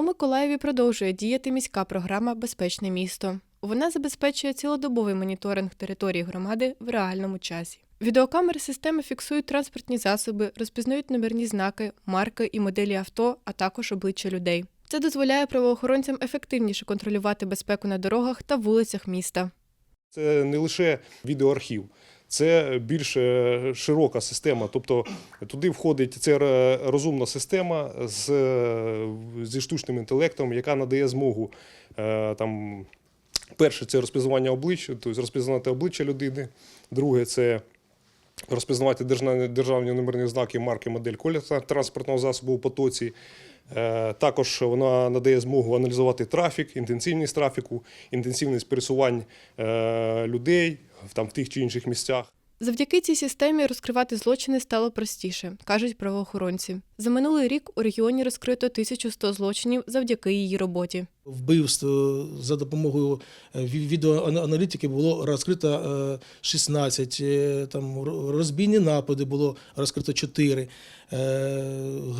У Миколаєві продовжує діяти міська програма Безпечне місто. Вона забезпечує цілодобовий моніторинг території громади в реальному часі. Відеокамери системи фіксують транспортні засоби, розпізнають номерні знаки, марки і моделі авто, а також обличчя людей. Це дозволяє правоохоронцям ефективніше контролювати безпеку на дорогах та вулицях міста. Це не лише відеоархів, це більш е, широка система. Тобто туди входить це розумна система з, е, зі штучним інтелектом, яка надає змогу е, там. Перше це розпізнавання облич, тобто розпізнавати обличчя людини. Друге це розпізнавати державні, номерні знаки, марки, модель, колір транспортного засобу у потоці. Е, Також вона надає змогу аналізувати трафік, інтенсивність трафіку, інтенсивність пересувань е, людей там в тих чи інших місцях. Завдяки цій системі розкривати злочини стало простіше, кажуть правоохоронці. За минулий рік у регіоні розкрито 1100 злочинів завдяки її роботі. Вбивств е, за допомогою е, відеоаналітики було розкрито е, 16, е, там розбійні напади було розкрито 4,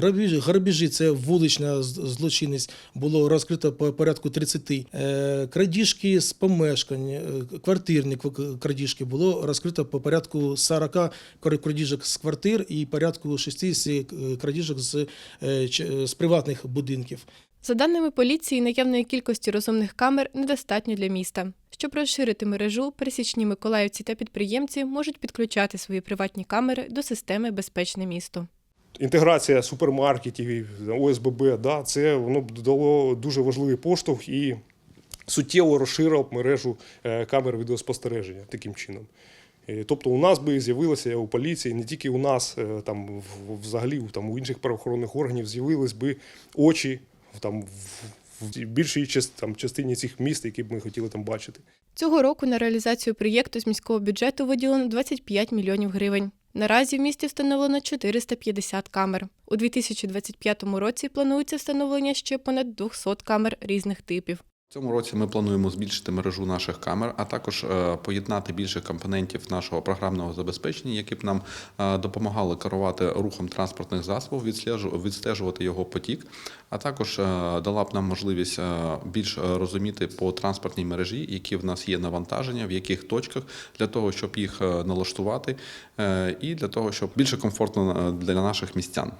грабіжі, грабіжі це вулична злочинність, було розкрито по порядку 30, Е, крадіжки з помешкань, е, квартирні кв- крадіжки було розкрито по порядку 40 кра- крадіжок з квартир і порядку 60 крадіжок з, е, з приватних будинків. За даними поліції, наявної кількості розумних камер недостатньо для міста. Щоб розширити мережу, пересічні миколаївці та підприємці можуть підключати свої приватні камери до системи Безпечне місто. Інтеграція супермаркетів, ОСББ, да, це воно дало дуже важливий поштовх і суттєво розширило мережу е, камер відеоспостереження таким чином. Е, Тобто у нас би з'явилося у поліції, не тільки у нас, е, там взагалі там, у інших правоохоронних органів з'явились би очі там, в більшій там, частині цих міст, які б ми хотіли там бачити. Цього року на реалізацію проєкту з міського бюджету виділено 25 мільйонів гривень. Наразі в місті встановлено 450 камер. У 2025 році планується встановлення ще понад 200 камер різних типів. Цьому році ми плануємо збільшити мережу наших камер, а також е, поєднати більше компонентів нашого програмного забезпечення, які б нам е, допомагали керувати рухом транспортних засобів, відстежувати його потік, а також е, дала б нам можливість більш розуміти по транспортній мережі, які в нас є навантаження, в яких точках для того, щоб їх налаштувати, і для того, щоб більше комфортно для наших містян.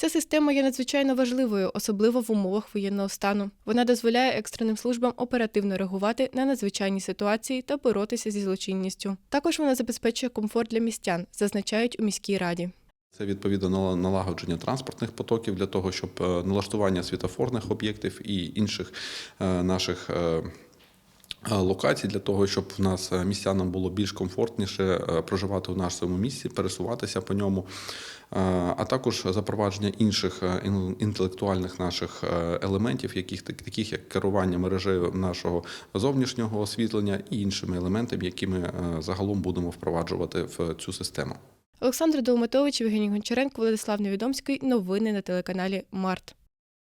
Ця система є надзвичайно важливою, особливо в умовах воєнного стану. Вона дозволяє екстреним службам оперативно реагувати на надзвичайні ситуації та боротися зі злочинністю. Також вона забезпечує комфорт для містян, зазначають у міській раді. Це відповідно нала- налагодження транспортних потоків для того, щоб е, налаштування світофорних об'єктів і інших е, наших. е, Локацій для того, щоб в нас містянам було більш комфортніше проживати у нашому місці, пересуватися по ньому, а також запровадження інших е, інтелектуальних наших е, елементів, яких таких як керування мережею нашого зовнішнього освітлення і іншими елементами, які ми е, загалом будемо впроваджувати в цю систему. Олександр Долматович, Євгеній Гончаренко, Владислав Невідомський. Новини на телеканалі Март.